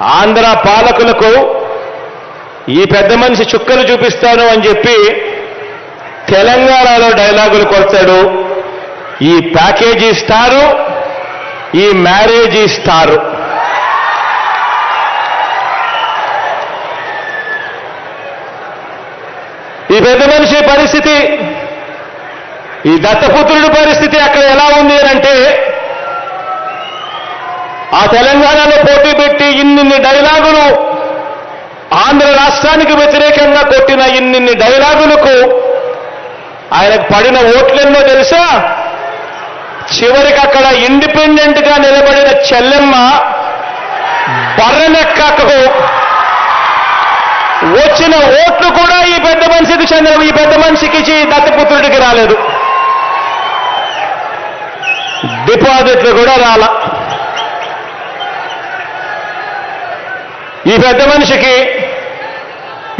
ఆంధ్ర పాలకులకు ఈ పెద్ద మనిషి చుక్కలు చూపిస్తాను అని చెప్పి తెలంగాణలో డైలాగులు కొడతాడు. ఈ ప్యాకేజీ ఇస్తారు ఈ మ్యారేజ్ ఇస్తారు ఈ పెద్ద మనిషి పరిస్థితి ఈ దత్తపుత్రుడి పరిస్థితి అక్కడ ఎలా ఉంది అంటే ఆ తెలంగాణ పోటీ పెట్టి ఇన్నిన్ని డైలాగులు ఆంధ్ర వ్యతిరేకంగా కొట్టిన ఇన్నిన్ని డైలాగులకు ఆయనకు పడిన ఓట్లెన్నో తెలుసా? చివరికి అక్కడ ఇండిపెండెంట్గా నిలబడిన చెల్లెమ్మ బర్రెనెక్కకు వచ్చిన ఓట్లు కూడా ఈ పెద్ద మనిషికి చెందిన ఈ పెద్ద మనిషికి దత్తపుత్రుడికి రాలేదు. డిపాజిట్లు కూడా రాల. ఈ పెద్ద మనిషికి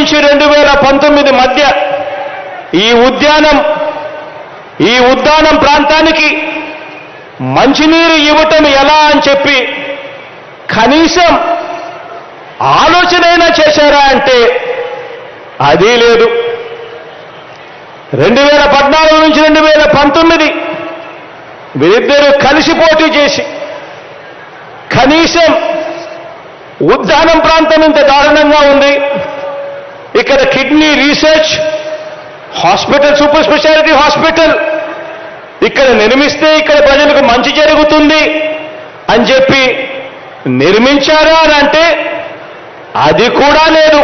నుంచి రెండు వేల పంతొమ్మిది మధ్య ఈ ఉద్యానం ఈ ఉద్యానం ప్రాంతానికి మంచినీరు ఇవ్వటం ఎలా అని చెప్పి కనీసం ఆలోచనైనా చేశారా అంటే అది లేదు. రెండు వేల పద్నాలుగు నుంచి రెండు వేల పంతొమ్మిది వీరిద్దరూ కలిసి పోటీ చేసి కనీసం ఉద్యానం ప్రాంతం ఇంత దారుణంగా ఉంది. ఇక్కడ kidney research hospital super speciality hospital. ఇక్కడ నిర్మిస్తే ఇక్కడ ప్రజలకు మంచి జరుగుతుంది అని చెప్పి నిర్మించారా అని అంటే అది కూడా లేదు.